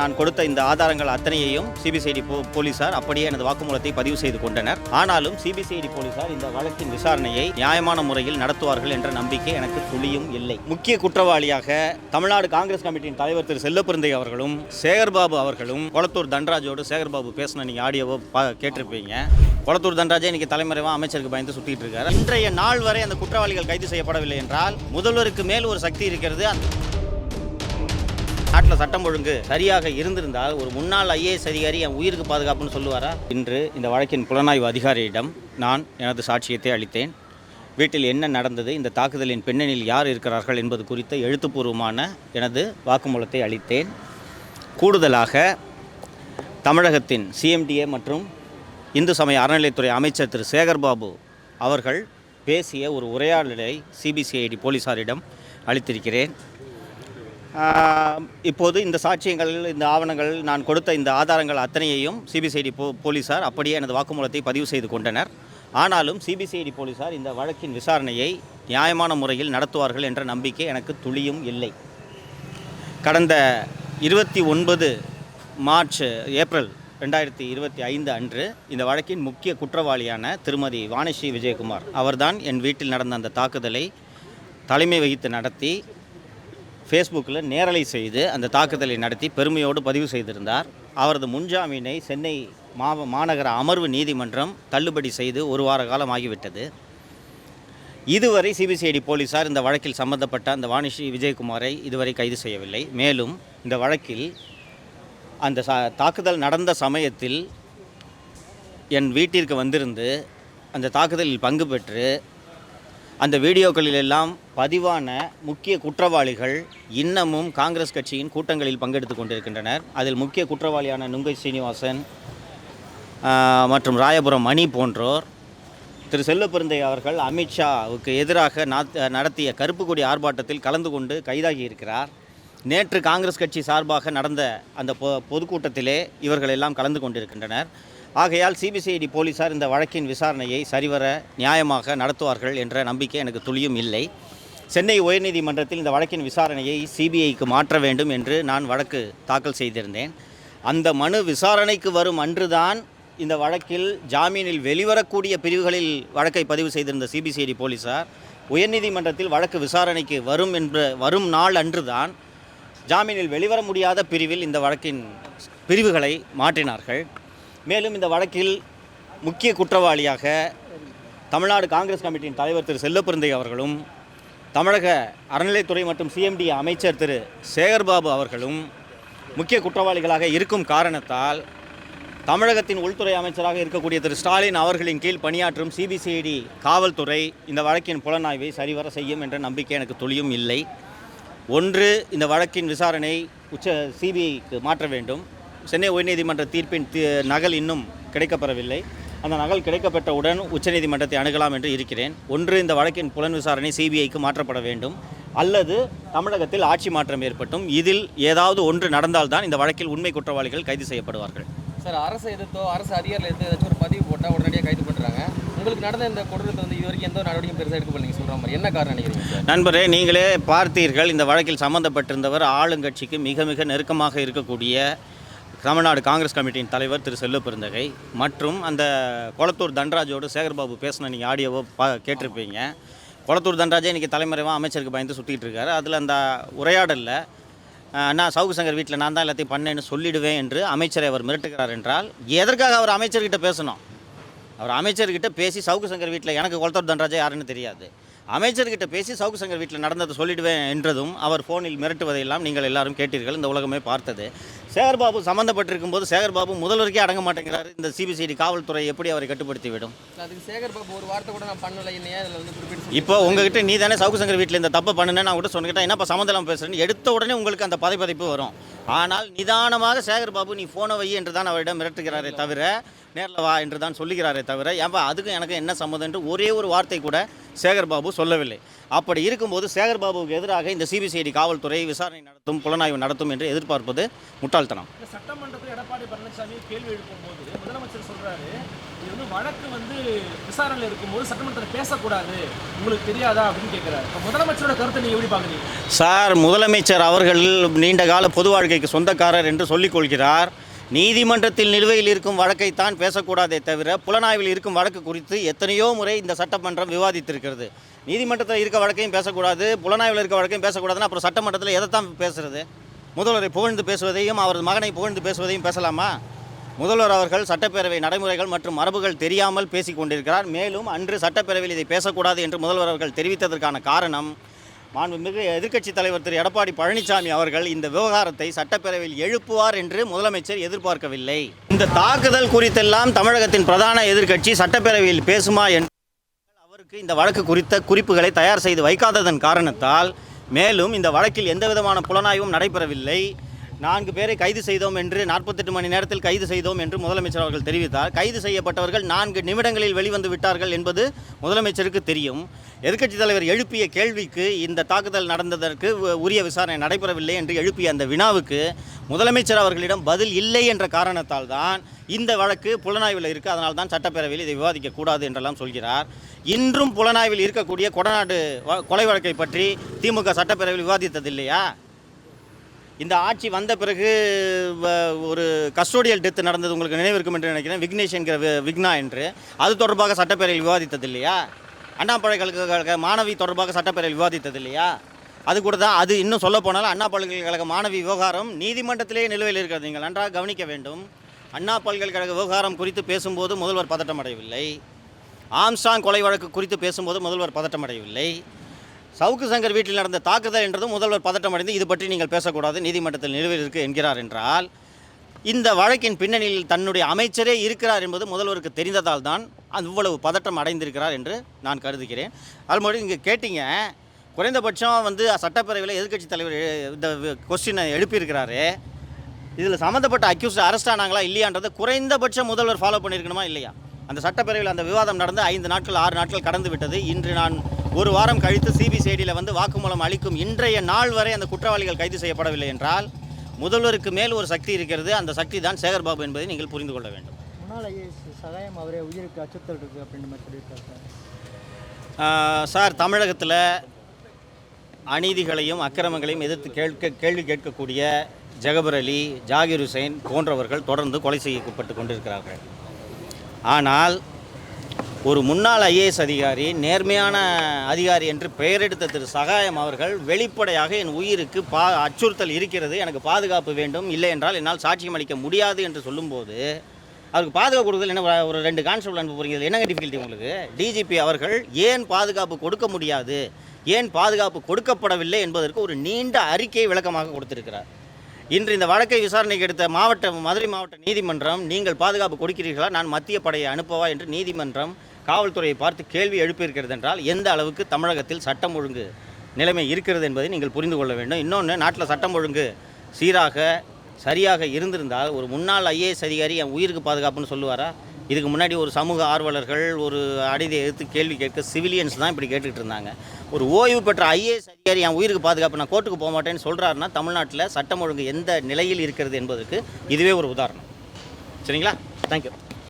நான் கொடுத்த இந்த ஆதாரங்கள் அத்தனையையும் சிபிசிஐடி போலீசார் அப்படியே எனது வாக்குமூலத்தை பதிவு செய்து கொண்டனர். ஆனாலும் சிபிசிஐடி போலீசார் இந்த வழக்கின் விசாரணையை நியாயமான முறையில் நடத்துவார்கள் என்ற நம்பிக்கை எனக்கு துளியும் இல்லை. முக்கிய குற்றவாளியாக தமிழ்நாடு காங்கிரஸ் கமிட்டியின் தலைவர் திரு செல்லப்பிருந்தை அவர்களும் சேகர்பாபு அவர்களும் கொளத்தூர் தன்ராஜோடு சேகர்பாபு பேசின நீங்கள் ஆடியோவை கேட்டிருப்பீங்க. கொளத்தூர் தன்ராஜே இன்னைக்கு தலைமறைவா அமைச்சருக்கு பயந்து சுத்திட்டு இருக்காரு. இன்றைய நாள் வரை அந்த குற்றவாளிகள் கைது செய்யப்படவில்லை என்றால் முதல்வருக்கு மேல் ஒரு சக்தி இருக்கிறது. நாட்டில் சட்டம் ஒழுங்கு சரியாக இருந்திருந்தால் ஒரு முன்னாள் ஐஏஎஸ் அதிகாரி என் உயிருக்கு பாதுகாப்புன்னு சொல்லுவாரா? இன்று இந்த வழக்கின் புலனாய்வு அதிகாரியிடம் நான் எனது சாட்சியத்தை அளித்தேன். வீட்டில் என்ன நடந்தது? இந்த தாக்குதலின் பின்னணியில் யார் இருக்கிறார்கள் என்பது குறித்த எழுத்துப்பூர்வமான எனது வாக்குமூலத்தை அளித்தேன். கூடுதலாக தமிழகத்தின் சிஎம்டிஏ மற்றும் இந்து சமய அறநிலைத்துறை அமைச்சர் திரு. சேகர்பாபு அவர்கள் பேசிய ஒரு உரையாடலை சிபிசிஐடி போலீசாரிடம் அளித்திருக்கிறேன். இப்போது இந்த சாட்சியங்கள் இந்த ஆவணங்கள் நான் கொடுத்த இந்த ஆதாரங்கள் அத்தனையையும் சிபிசிஐடி போ போலீசார் அப்படியே எனது வாக்குமூலத்தை பதிவு செய்து கொண்டனர். ஆனாலும் சிபிசிஐடி போலீசார் இந்த வழக்கின் விசாரணையை நியாயமான முறையில் நடத்துவார்கள் என்ற நம்பிக்கை எனக்கு துளியும் இல்லை. கடந்த இருபத்தி ஒன்பது மார்ச் ஏப்ரல் ரெண்டாயிரத்தி இருபத்தி ஐந்து அன்று இந்த வழக்கின் முக்கிய குற்றவாளியான திருமதி வாணிஸ்ரீ விஜயகுமார் அவர்தான் என் வீட்டில் நடந்த அந்த தாக்குதலை தலைமை வகித்து நடத்தி ஃபேஸ்புக்கில் நேரலை செய்து அந்த தாக்குதலை நடத்தி பெருமையோடு பதிவு செய்திருந்தார். அவரது முன்ஜாமீனை சென்னை மாவ மாநகர அமர்வு நீதிமன்றம் தள்ளுபடி செய்து ஒரு வார காலம் ஆகிவிட்டது. இதுவரை சிபிசிஐடி போலீசார் இந்த வழக்கில் சம்பந்தப்பட்ட அந்த வாணிஸ்ரீ விஜயகுமாரை இதுவரை கைது செய்யவில்லை. மேலும் இந்த வழக்கில் அந்த தாக்குதல் நடந்த சமயத்தில் என் வீட்டிற்கு வந்திருந்து அந்த தாக்குதலில் பங்கு பெற்று அந்த வீடியோக்களில் எல்லாம் பதிவான முக்கிய குற்றவாளிகள் இன்னமும் காங்கிரஸ் கட்சியின் கூட்டங்களில் பங்கெடுத்து கொண்டிருக்கின்றனர். அதில் முக்கிய குற்றவாளியான நுங்கை சீனிவாசன் மற்றும் ராயபுரம் மணி போன்றோர். திரு செல்லப்பெருந்தை அவர்கள் அமித்ஷாவுக்கு எதிராக நாத்- நடத்திய கருப்பு கொடி ஆர்ப்பாட்டத்தில் கலந்து கொண்டு கைதாகி இருக்கிறார் நேற்று காங்கிரஸ் கட்சி சார்பாக நடந்த அந்த பொ பொதுக்கூட்டத்திலே இவர்கள் எல்லாம் கலந்து கொண்டிருக்கின்றனர். ஆகையால் சிபிசிஐடி போலீசார் இந்த வழக்கின் விசாரணையை சரிவர நியாயமாக நடத்துவார்கள் என்ற நம்பிக்கை எனக்கு துளியும் இல்லை. சென்னை உயர்நீதிமன்றத்தில் இந்த வழக்கின் விசாரணையை சிபிஐக்கு மாற்ற வேண்டும் என்று நான் வழக்கு தாக்கல் செய்திருந்தேன். அந்த மனு விசாரணைக்கு வரும் அன்றுதான் இந்த வழக்கில் ஜாமீனில் வெளிவரக்கூடிய பிரிவுகளில் வழக்கை பதிவு செய்திருந்த சிபிசிஐடி போலீசார் உயர்நீதிமன்றத்தில் வழக்கு விசாரணைக்கு வரும் என்ற வரும் நாள் அன்றுதான் ஜாமீனில் வெளிவர முடியாத பிரிவில் இந்த வழக்கின் பிரிவுகளை மாற்றினார்கள். மேலும் இந்த வழக்கில் முக்கிய குற்றவாளியாக தமிழ்நாடு காங்கிரஸ் கமிட்டியின் தலைவர் திரு செல்லப்பிருந்தை அவர்களும் தமிழக அறநிலைத்துறை மற்றும் சிஎம்டி அமைச்சர் திரு சேகர்பாபு அவர்களும் முக்கிய குற்றவாளிகளாக இருக்கும் காரணத்தால் தமிழகத்தின் உள்துறை அமைச்சராக இருக்கக்கூடிய திரு ஸ்டாலின் அவர்களின் கீழ் பணியாற்றும் சிபிசிஐடி காவல்துறை இந்த வழக்கின் புலனாய்வை சரிவர செய்யும் என்ற நம்பிக்கை எனக்கு துளியும் இல்லை. ஒன்று இந்த வழக்கின் விசாரணை உச்ச சிபிஐக்கு மாற்ற வேண்டும். சென்னை உயர்நீதிமன்ற தீர்ப்பின் நகல் இன்னும் கிடைக்கப்பெறவில்லை. அந்த நகல் கிடைக்கப்பெற்றவுடன் உச்சநீதிமன்றத்தை அணுகலாம் என்று இருக்கிறேன். ஒன்று இந்த வழக்கின் புலன் விசாரணை சிபிஐக்கு மாற்றப்பட வேண்டும். அல்லது தமிழகத்தில் ஆட்சி மாற்றம் ஏற்பட்டும். இதில் ஏதாவது ஒன்று நடந்தால்தான் இந்த வழக்கில் உண்மை குற்றவாளிகள் கைது செய்யப்படுவார்கள். சார் அரசு எதிர்த்தோ அரசு அதிகாரிகள் எதிர்த்து ஏதாச்சும் ஒரு பதிவு போட்டால் உடனடியாக கைது பண்ணுறாங்க உங்களுக்கு நடந்த இந்த கொடூரத்தை வந்து இது வரைக்கும் எந்த ஒரு நடவடிக்கையும் பெருசாக எடுக்க நீங்கள் சொல்கிற மாதிரி. என்ன காரணம் நினைக்கிறீங்க நண்பரே நீங்களே பார்த்தீர்கள் இந்த வழக்கில் சம்பந்தப்பட்டிருந்தவர் ஆளுங்கட்சிக்கு மிக மிக நெருக்கமாக இருக்கக்கூடிய தமிழ்நாடு காங்கிரஸ் கமிட்டியின் தலைவர் திரு செல்லு பெருந்தகை மற்றும் அந்த கொளத்தூர் தன்ராஜோடு சேகர்பாபு பேசின நீங்கள் ஆடியோவை பா கேட்டிருப்பீங்க. கொளத்தூர் தன்ராஜே இன்றைக்கி தலைமறைவாக அமைச்சருக்கு பயந்து சுற்றிட்டு இருக்காரு. அதில் அந்த உரையாடலில் நான் அண்ணா சவுக்கு சங்கர் வீட்டில் நான் தான் எல்லாத்தையும் பண்ணேன்னு சொல்லிடுவேன் என்று அமைச்சரை அவர் மிரட்டுகிறார் என்றால் எதற்காக அவர் அமைச்சர்கிட்ட பேசணும்? அவர் அமைச்சர்கிட்ட பேசி சவுக்கு சங்கர் வீட்டில் எனக்கு கொளத்தூர் தன்ராஜா யாருன்னு தெரியாது. அமைச்சர்கிட்ட பேசி சவுக்கு சங்கர் வீட்டில் நடந்ததை சொல்லிடுவேன் என்றதும் அவர் ஃபோனில் மிரட்டுவதையெல்லாம் நீங்கள் எல்லாரும் கேட்டீர்கள். இந்த உலகமே பார்த்தது. சேகர்பாபு சம்மந்தப்பட்டிருக்கும் போது சேகர்பாபு முதல்வருக்கே அடங்க மாட்டேங்கிறார். இந்த சிபிசிஐடி காவல்துறை எப்படி அவரை கட்டுப்படுத்தி விடும் அதுக்கு சேகர் பாபு ஒரு வார்த்தை கூட நான் பண்ணல. என்னையா இதில் வந்து குறிப்பிட்டு இப்போ உங்ககிட்ட நீ தானே சவுக்கு சங்கர் வீட்டில் இந்த தப்பு பண்ணுனேன் நான் கூட சொன்னிக்கிட்டேன் என்னப்பா சம்மந்தம் பேசுறேன்னு? எடுத்த உடனே உங்களுக்கு அந்த பதைப்பதைப்பு வரும். ஆனால் நிதானமாக சேகர் பாபு நீ ஃபோனை வை என்று தான் அவரிடம் மிரட்டுகிறாரே தவிர நேரில் வா என்று தான் சொல்லுகிறாரே தவிர ஏன்பா அதுக்கும் எனக்கு என்ன சம்மதம் என்று ஒரே ஒரு வார்த்தை கூட சேகர் பாபு சொல்லவில்லை. அப்படி இருக்கும்போது சேகர் பாபுவுக்கு எதிராக இந்த சிபிசிஐடி காவல்துறை விசாரணை நடத்தும் புலனாய்வு நடத்தும் என்று எதிர்பார்ப்பது முட்டாள்தனம். சட்டமன்றத்தில் எடப்பாடி பழனிசாமி கேள்வி எழுப்பும்போது முதலமைச்சர் சொல்றாரு இது வந்து வழக்கு வந்து விசாரணையில் இருக்கும்போது சட்டமன்றத்தில் பேசக்கூடாது. உங்களுக்கு தெரியாதா அப்படின்னு கேட்குறாரு முதலமைச்சரோட கருத்தை நீங்கள் எப்படி பார்க்குறீங்க? சார் முதலமைச்சர் அவர்கள் நீண்ட கால பொது வாழ்க்கைக்கு சொந்தக்காரர் என்று சொல்லிக் கொள்கிறார். நீதிமன்றத்தில் நிலுவையில் இருக்கும் வழக்கைத்தான் பேசக்கூடாதே தவிர புலனாய்வில் இருக்கும் வழக்கு குறித்து எத்தனையோ முறை இந்த சட்டமன்றம் விவாதித்திருக்கிறது. நீதிமன்றத்தில் இருக்க வழக்கையும் பேசக்கூடாது புலனாய்வில் இருக்க வழக்கையும் பேசக்கூடாதுன்னா அப்புறம் சட்டமன்றத்தில் எதைத்தான் பேசுறது? முதல்வரை புகழ்ந்து பேசுவதையும் அவரது மகனை புகழ்ந்து பேசுவதையும் பேசலாமா? முதல்வர் அவர்கள் சட்டப்பேரவை நடைமுறைகள் மற்றும் மரபுகள் தெரியாமல் பேசிக் கொண்டிருக்கிறார் மேலும் அன்று சட்டப்பேரவையில் இதை பேசக்கூடாது என்று முதல்வர் அவர்கள் தெரிவித்ததற்கான காரணம் மாண்புமிகு எதிர்க்கட்சித் தலைவர் திரு. எடப்பாடி பழனிசாமி அவர்கள் இந்த விவகாரத்தை சட்டப்பேரவையில் எழுப்புவார் என்று முதலமைச்சர் எதிர்பார்க்கவில்லை. இந்த தாக்குதல் குறித்தெல்லாம் தமிழகத்தின் பிரதான எதிர்க்கட்சி சட்டப்பேரவையில் பேசுமா என்று அவருக்கு இந்த வழக்கு குறித்த குறிப்புகளை தயார் செய்து வைக்காததன் காரணத்தால் மேலும் இந்த வழக்கில் எந்தவிதமான புலனாய்வும் நடைபெறவில்லை. நான்கு பேரை கைது செய்தோம் என்று நாற்பத்தெட்டு மணி நேரத்தில் கைது செய்தோம் என்று முதலமைச்சர் அவர்கள் தெரிவித்தார். கைது செய்யப்பட்டவர்கள் நான்கு நிமிடங்களில் வெளிவந்து விட்டார்கள் என்பது முதலமைச்சருக்கு தெரியும். எதிர்க்கட்சித் தலைவர் எழுப்பிய கேள்விக்கு இந்த தாக்குதல் நடந்ததற்கு உ- உரிய விசாரணை நடைபெறவில்லை என்று எழுப்பிய அந்த வினாவுக்கு முதலமைச்சர் அவர்களிடம் பதில் இல்லை என்ற காரணத்தால் தான் இந்த வழக்கு புலனாய்வில் இருக்குது அதனால் தான் சட்டப்பேரவையில் இதை விவாதிக்க கூடாது என்றெல்லாம் சொல்கிறார். இன்றும் புலனாய்வில் இருக்கக்கூடிய கொடநாடு வ- கொலை வழக்கை பற்றி திமுக சட்டப்பேரவையில் விவாதித்தது இல்லையா? இந்த ஆட்சி வந்த பிறகு வ- ஒரு கஸ்டோடியல் டெத் நடந்தது உங்களுக்கு நினைவு இருக்கும் என்று நினைக்கிறேன். விக்னேஷ் என்கிற விக்னா என்று. அது தொடர்பாக சட்டப்பேரவையில் விவாதித்தது இல்லையா? அண்ணா பல்கலைக்கழக மாணவி தொடர்பாக சட்டப்பேரவையில் விவாதித்தது இல்லையா? அது கூட தான் அது இன்னும் சொல்ல போனால் அண்ணா பல்கலைக்கழக மாணவி விவகாரம் நீதிமன்றத்திலே நிலுவையில் இருக்கிறது. நீங்கள் நன்றாக கவனிக்க வேண்டும். அண்ணா பல்கலைக்கழக விவகாரம் குறித்து பேசும்போது முதல்வர் பதட்டமடையவில்லை. ஆம்ஸ்டாங் கொலை வழக்கு குறித்து பேசும்போது முதல்வர் பதட்டமடையவில்லை. சவுக்கு சங்கர் வீட்டில் நடந்த தாக்குதல் என்றதும் முதல்வர் பதட்டமடைந்து இது பற்றி நீங்கள் பேசக்கூடாது. நீதிமன்றத்தில் நிலுவையில் இருக்கு என்கிறார் என்றால் இந்த வழக்கின் பின்னணியில் தன்னுடைய அமைச்சரே இருக்கிறார் என்பது முதல்வருக்கு தெரிந்ததால் தான் அவ்வளவு பதட்டம் அடைந்திருக்கிறார் என்று நான் கருதுகிறேன். அதுமொழி இங்கே கேட்டீங்க. குறைந்தபட்சம் வந்து சட்டப்பேரவையில் எதிர்க்கட்சித் தலைவர் இந்த கொஸ்டினை எழுப்பியிருக்கிறாரு. இதில் சம்மந்தப்பட்ட அக்யூஸ் அரெஸ்ட் ஆனாங்களா இல்லையான்றதை குறைந்தபட்சம் முதல்வர் ஃபாலோ பண்ணியிருக்கணுமா இல்லையா? அந்த சட்டப்பேரவையில் அந்த விவாதம் நடந்து ஐந்து நாட்கள் ஆறு நாட்கள் கடந்து விட்டது. இன்று நான் ஒரு வாரம் கழித்து சிபிசிஐடியில் வந்து வாக்குமூலம் அளிக்கும் இன்றைய நாள் வரை அந்த குற்றவாளிகள் கைது செய்யப்படவில்லை என்றால் முதல்வருக்கு மேல் ஒரு சக்தி இருக்கிறது. அந்த சக்தி தான் சேகர்பாபு என்பதை நீங்கள் புரிந்து கொள்ள வேண்டும். சகாயம் அவரே உயிருக்கு அச்சுறுத்தல் இருக்குது அப்படின்ற மாதிரி சொல்லியிருக்காரு சார். தமிழகத்தில் அநீதிகளையும் அக்கிரமங்களையும் எதிர்த்து கேட்க கேள்வி கேட்கக்கூடிய ஜெகபர் அலி ஜாகிர் ஹுசைன் போன்றவர்கள் தொடர்ந்து கொலை செய்யப்பட்டு கொண்டிருக்கிறார்கள். ஆனால் ஒரு முன்னாள் ஐஏஎஸ் அதிகாரி நேர்மையான அதிகாரி என்று பெயரெடுத்த திரு சகாயம் அவர்கள் வெளிப்படையாக என் உயிருக்கு பா அச்சுறுத்தல் இருக்கிறது எனக்கு பாதுகாப்பு வேண்டும் இல்லை என்றால் என்னால் சாட்சியம் அளிக்க முடியாது என்று சொல்லும்போது அவருக்கு பாதுகாப்பு கொடுக்கல என்ன ஒரு ரெண்டு கான்ஸ்டபிள் அனுப்ப போகிறீங்க என்னங்க டிஃபிகல்ட்டி உங்களுக்கு? டிஜிபி அவர்கள் ஏன் பாதுகாப்பு கொடுக்க முடியாது ஏன் பாதுகாப்பு கொடுக்கப்படவில்லை என்பதற்கு ஒரு நீண்ட அறிக்கையை விளக்கமாக கொடுத்திருக்கிறார். இன்று இந்த வழக்கை விசாரணைக்கு எடுத்த மாவட்ட மதுரை மாவட்ட நீதிமன்றம் நீங்கள் பாதுகாப்பு கொடுக்கிறீர்களா நான் மத்திய படையை அனுப்பவா என்று நீதிமன்றம் காவல்துறையை பார்த்து கேள்வி எழுப்பியிருக்கிறது என்றால் எந்த அளவுக்கு தமிழகத்தில் சட்டம் ஒழுங்கு நிலைமை இருக்கிறது என்பதை நீங்கள் புரிந்து கொள்ள வேண்டும். இன்னொன்று நாட்டில் சட்டம் ஒழுங்கு சீராக சரியாக இருந்திருந்தால் ஒரு முன்னாள் ஐஏஎஸ் அதிகாரி என் உயிருக்கு பாதுகாப்புன்னு சொல்லுவாரா? இதுக்கு முன்னாடி ஒரு சமூக ஆர்வலர்கள் ஒரு அடிதை எடுத்து கேள்வி கேட்க சிவிலியன்ஸ் தான் இப்படி கேட்டுக்கிட்டு இருந்தாங்க. ஒரு ஓய்வு பெற்ற ஐஏஎஸ் அதிகாரி என் உயிருக்கு பாதுகாப்பு நான் கோர்ட்டுக்கு போக மாட்டேன்னு சொல்கிறாருன்னா தமிழ்நாட்டில் சட்டம் ஒழுங்கு எந்த நிலையில் இருக்கிறது என்பதற்கு இதுவே ஒரு உதாரணம். சரிங்களா? தேங்க்யூ